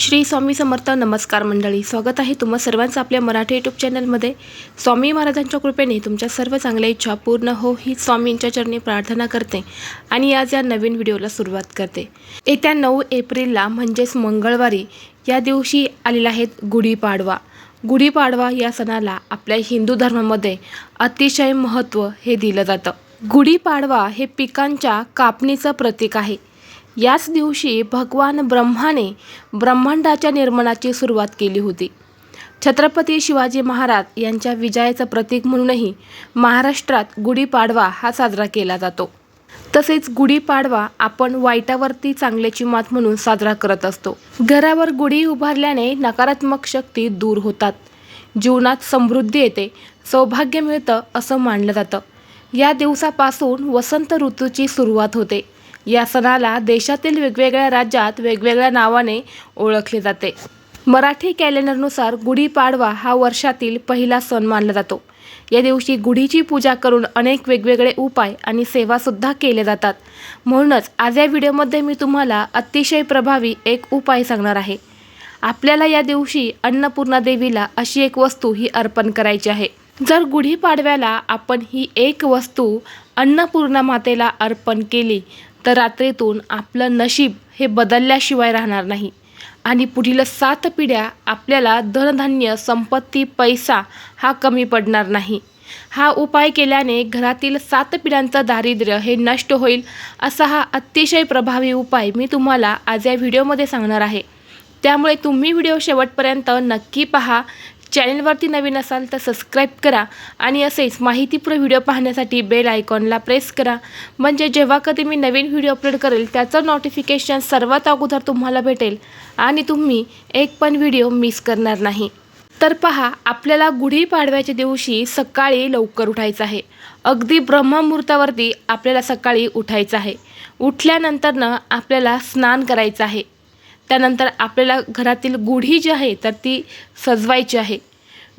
श्री स्वामी समर्थ नमस्कार मंडळी स्वागत आहे तुम्हा सर्वांचं आपल्या मराठी यूट्यूब चॅनलमध्ये स्वामी महाराजांच्या कृपेने तुमच्या सर्व चांगल्या इच्छा पूर्ण हो ही स्वामींच्या चरणी प्रार्थना करते आणि आज या नवीन व्हिडिओला सुरुवात करते. येत्या नऊ एप्रिलला म्हणजेच मंगळवारी या दिवशी आलेला आहेत गुढीपाडवा. गुढीपाडवा या सणाला आपल्या हिंदू धर्मामध्ये अतिशय महत्त्व हे दिलं जातं. गुढीपाडवा हे पिकांच्या कापणीचं प्रतीक आहे. याच दिवशी भगवान ब्रह्माने ब्रह्मांडाच्या निर्माणाची सुरुवात केली होती. छत्रपती शिवाजी महाराज यांच्या विजयाचं प्रतीक म्हणूनही महाराष्ट्रात गुढीपाडवा हा साजरा केला जातो. तसेच गुढीपाडवा आपण वाईटावरती चांगल्याची मात म्हणून साजरा करत असतो. घरावर गुढी उभारल्याने नकारात्मक शक्ती दूर होतात. जीवनात समृद्धी येते सौभाग्य मिळतं असं मानलं जातं. या दिवसापासून वसंत ऋतूची सुरुवात होते. या सणाला देशातील वेगवेगळ्या राज्यात वेगवेगळ्या नावाने ओळखले जाते. मराठी कॅलेंडरनुसार गुढीपाडवा हा वर्षातील पहिला सण मानला जातो. या दिवशी गुढीची पूजा करून अनेक वेगवेगळे उपाय आणि सेवासुद्धा केले जातात. म्हणूनच आज या व्हिडिओमध्ये मी तुम्हाला अतिशय प्रभावी एक उपाय सांगणार आहे. आपल्याला या दिवशी अन्नपूर्णा देवीला अशी एक वस्तू ही अर्पण करायची आहे. जर गुढीपाडव्याला आपण ही एक वस्तू अन्नपूर्णा मातेला अर्पण केली तर रात्रीतून आपलं नशीब हे बदलल्याशिवाय राहणार नाही. आणि पुढील सात पिढ्या आपल्याला धनधान्य संपत्ती पैसा हा कमी पडणार नाही. हा उपाय केल्याने घरातील सात पिढ्यांचं दारिद्र्य हे नष्ट होईल असा हा अतिशय प्रभावी उपाय मी तुम्हाला आज या व्हिडिओमध्ये सांगणार आहे. त्यामुळे तुम्ही व्हिडिओ शेवटपर्यंत नक्की पहा. चॅनलवरती नवीन असाल तर सबस्क्राईब करा आणि असेच माहितीपूर्ण व्हिडिओ पाहण्यासाठी बेल आयकॉनला प्रेस करा. म्हणजे जेव्हा कधी मी नवीन व्हिडिओ अपलोड करेल त्याचं नोटिफिकेशन सर्वात अगोदर तुम्हाला भेटेल आणि तुम्ही एक पण व्हिडिओ मिस करणार नाही. तर पहा आपल्याला गुढीपाडव्याच्या दिवशी सकाळी लवकर उठायचं आहे. अगदी ब्रह्ममुहूर्तावरती आपल्याला सकाळी उठायचं आहे. उठल्यानंतरनं आपल्याला स्नान करायचं आहे. त्यानंतर आपल्याला घरातील गुढी जी आहे तर ती सजवायची आहे.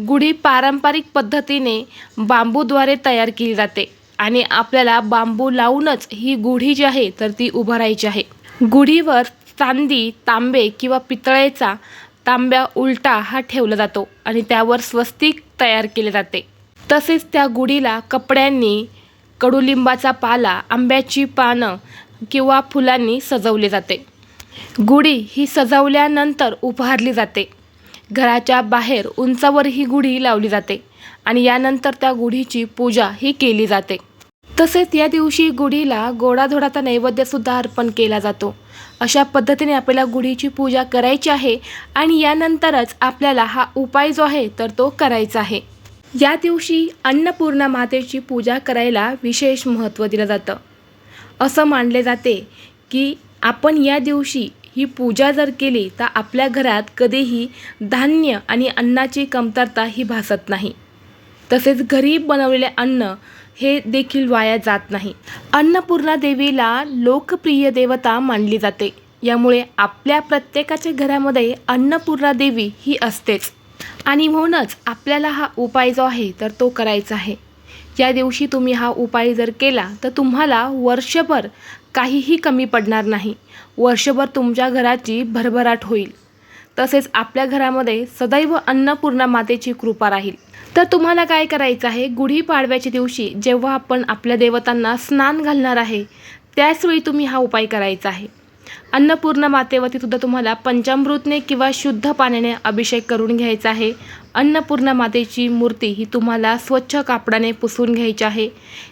गुढी पारंपरिक पद्धतीने बांबूद्वारे तयार केली जाते आणि आपल्याला बांबू लावूनच ही गुढी जी आहे तर ती उभारायची आहे. गुढीवर चांदी तांबे किंवा पितळेचा तांब्या उलटा हा ठेवला जातो आणि त्यावर स्वस्तिक तयार केले जाते. तसेच त्या गुढीला कपड्यांनी कडुलिंबाचा पाला आंब्याची पानं किंवा फुलांनी सजवले जाते. गुढी ही सजवल्यानंतर उपहारली जाते. घराच्या बाहेर उंचावर ही गुढी लावली जाते आणि यानंतर त्या गुढीची पूजा ही केली जाते. तसेच या दिवशी गुढीला गोडाधोडाचा नैवेद्यसुद्धा अर्पण केला जातो. अशा पद्धतीने आपल्याला गुढीची पूजा करायची आहे आणि यानंतरच आपल्याला हा उपाय जो आहे तर तो करायचा आहे. या दिवशी अन्नपूर्णा मातेची पूजा करायला विशेष महत्त्व दिलं जातं. असं मानले जाते की आपण या दिवशी ही पूजा जर केली तर आपल्या घरात कधीही धान्य आणि अन्नाची कमतरता ही भासत नाही. तसेच घरी बनवलेले अन्न हे देखील वाया जात नाही. अन्नपूर्णा देवीला लोकप्रिय देवता मानली जाते. यामुळे आपल्या प्रत्येकाच्या घरामध्ये अन्नपूर्णा देवी ही असतेच. आणि म्हणूनच आपल्याला हा उपाय जो आहे तर तो करायचा आहे. या दिवशी तुम्ही हा उपाय जर केला तर तुम्हाला वर्षभर काहीही कमी पडणार नाही. वर्षभर तुमच्या घराची भरभराट होईल. तसेच आपल्या घरामध्ये सदैव अन्नपूर्णा मातेची कृपा राहील. तर तुम्हाला काय करायचं आहे? गुढीपाडव्याच्या दिवशी जेव्हा आपण आपल्या देवतांना स्नान घालणार आहे त्याचवेळी तुम्ही हा उपाय करायचा आहे. अन्नपूर्णा मातेवरती सुद्धा तुम्हाला पंचामृतने किंवा शुद्ध पाण्याने अभिषेक करून घ्यायचा आहे. अन्नपूर्णा मातेची मूर्ती ही तुम्हाला स्वच्छ कापडाने पुसून घ्यायची आहे.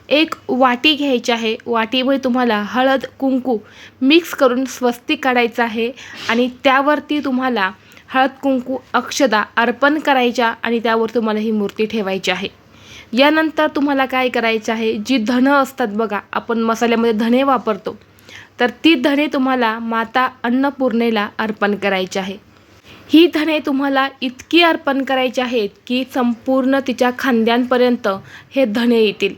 एक वाटी घ्यायची आहे. वाटीमध्ये तुम्हाला हळद कुंकू मिक्स करून स्वस्तिक काढायचं आहे आणि त्यावरती तुम्हाला हळद कुंकू अक्षदा अर्पण करायच्या आणि त्यावर तुम्हाला ही मूर्ती ठेवायची आहे. यानंतर तुम्हाला काय करायचं आहे? जी धनं असतात बघा आपण मसाल्यामध्ये धने वापरतो. तर ती धने तुम्हाला माता अन्नपूर्णेला अर्पण करायची आहे. ही धने तुम्हाला इतकी अर्पण करायची आहेत की संपूर्ण तिच्या खांद्यांपर्यंत हे धने येतील.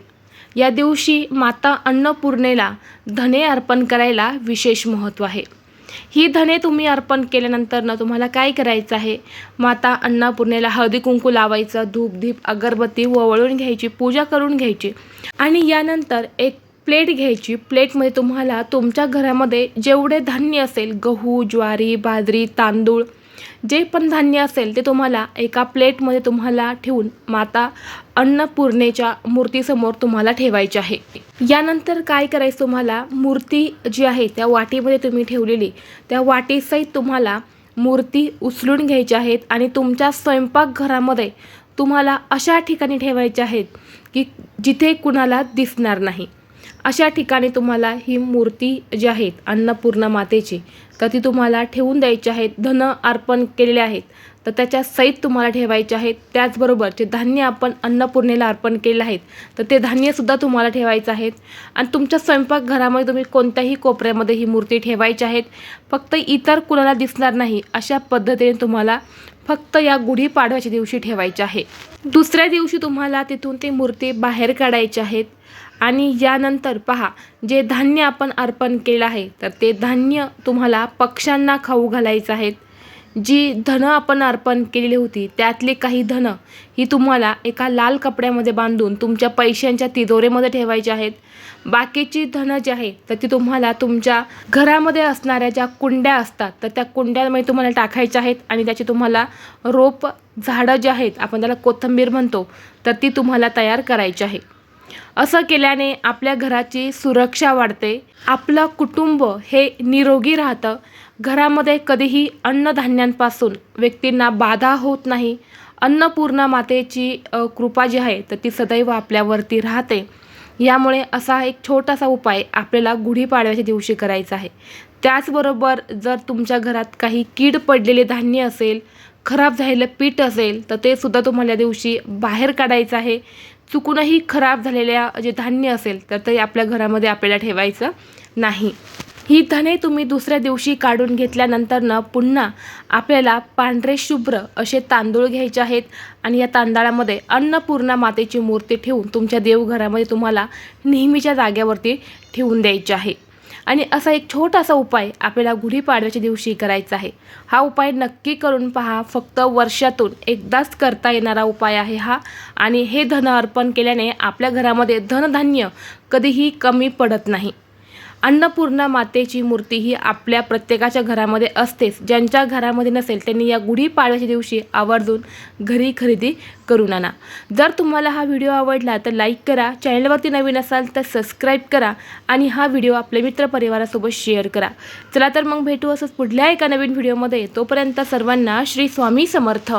या दिवशी माता अन्नपूर्णेला धने अर्पण करायला विशेष महत्त्व आहे. ही धने तुम्ही अर्पण केल्यानंतर ना तुम्हाला काय करायचं आहे? माता अन्नपूर्णेला हळदी कुंकू लावायचं धूप धीप अगरबत्ती वळून घ्यायची पूजा करून घ्यायची. आणि यानंतर एक प्लेट घ्यायची. प्लेटमध्ये तुम्हाला तुमच्या घरामध्ये जेवढे धान्य असेल गहू ज्वारी बाजरी तांदूळ जे पण धान्य असेल ते तुम्हाला एका प्लेटमध्ये तुम्हाला ठेवून माता अन्नपूर्णेच्या मूर्तीसमोर तुम्हाला ठेवायचे आहे. यानंतर काय करायचं तुम्हाला? मूर्ती जी आहे त्या वाटीमध्ये तुम्ही ठेवलेली. त्या वाटीसहित तुम्हाला मूर्ती उचलून घ्यायच्या आहेत आणि तुमच्या स्वयंपाकघरामध्ये तुम्हाला अशा ठिकाणी ठेवायच्या आहेत की जिथे कुणाला दिसणार नाही. अशा ठिकाणी तुम्हाला ही मूर्ती जी आहेत अन्नपूर्णा मातेची तर ती तुम्हाला ठेवून द्यायची आहेत धन अर्पण केलेले आहेत. तर त्याच्या सहित तुम्हाला ठेवायचे आहेत. त्याचबरोबर जे धान्य आपण अन्नपूर्णेला अर्पण केलेलं आहेत तर ते धान्यसुद्धा तुम्हाला ठेवायचं आहेत. आणि तुमच्या स्वयंपाकघरामध्ये तुम्ही कोणत्याही कोपऱ्यामध्ये ही मूर्ती ठेवायची आहेत. फक्त इतर कुणाला दिसणार नाही अशा पद्धतीने तुम्हाला फक्त या गुढीपाडव्याच्या दिवशी ठेवायचे आहे. दुसऱ्या दिवशी तुम्हाला तिथून ती मूर्ती बाहेर काढायची आहेत. आणि यानंतर पहा जे धान्य आपण अर्पण केलं आहे तर ते धान्य तुम्हाला पक्ष्यांना खाऊ घालायचं आहेत जी धनं आपण अर्पण केलेली होती त्यातली काही धनं ही तुम्हाला एका लाल कपड्यामध्ये बांधून तुमच्या पैशांच्या तिजोरीमध्ये ठेवायची आहेत. बाकीची धनं जी आहे तर ती तुम्हाला तुमच्या घरामध्ये असणाऱ्या ज्या कुंड्या असतात तर त्या कुंड्यामध्ये तुम्हाला टाकायच्या आहेत आणि त्याची तुम्हाला रोप झाडं जे आहेत आपण त्याला कोथिंबीर म्हणतो तर ती तुम्हाला तयार करायची आहे. असं केल्याने आपल्या घराची सुरक्षा वाढते. आपलं कुटुंब हे निरोगी राहतं. घरामध्ये कधीही अन्नधान्यांपासून व्यक्तींना बाधा होत नाही. अन्नपूर्णा मातेची कृपा जी आहे तर ती सदैव आपल्यावरती राहते. यामुळे असा एक छोटासा उपाय आपल्याला गुढीपाडव्याच्या दिवशी करायचा आहे. त्याचबरोबर जर तुमच्या घरात काही कीड पडलेले धान्य असेल खराब झालेलं पीठ असेल तर ते सुद्धा तुम्हाला या दिवशी बाहेर काढायचं आहे. चुकूनही खराब झालेल्या जे धान्य असेल तर ते आपल्या घरामध्ये आपल्याला ठेवायचं नाही. ही धने तुम्ही दुसऱ्या दिवशी काढून घेतल्यानंतरनं पुन्हा आपल्याला पांढरे शुभ्र असे तांदूळ घ्यायचे आहेत आणि या तांदळामध्ये अन्नपूर्णा मातेची मूर्ती ठेवून तुमच्या देवघरामध्ये तुम्हाला नेहमीच्या जाग्यावरती ठेवून द्यायची आहे. आणि असा एक छोटासा उपाय आपल्याला गुढीपाडव्याच्या दिवशी करायचा आहे. हा उपाय नक्की करून पहा. फक्त वर्षातून एकदाच करता येणारा उपाय आहे हा. आणि हे धन अर्पण केल्याने आपल्या घरामध्ये धनधान्य कधीही कमी पडत नाही. अन्नपूर्णा मातेची मूर्ती ही आपल्या प्रत्येकाच्या घरामध्ये असतेच. ज्यांच्या घरामध्ये नसेल त्यांनी या गुढीपाडव्याच्या दिवशी आवर्जून घरी खरेदी करून आणा. जर तुम्हाला हा व्हिडिओ आवडला तर लाईक करा चॅनलवरती नवीन असाल तर सबस्क्राईब करा आणि हा व्हिडिओ आपल्या मित्रपरिवारासोबत शेअर करा. चला तर मग भेटू असंच पुढल्या एका नवीन व्हिडिओमध्ये. तोपर्यंत सर्वांना श्री स्वामी समर्थ.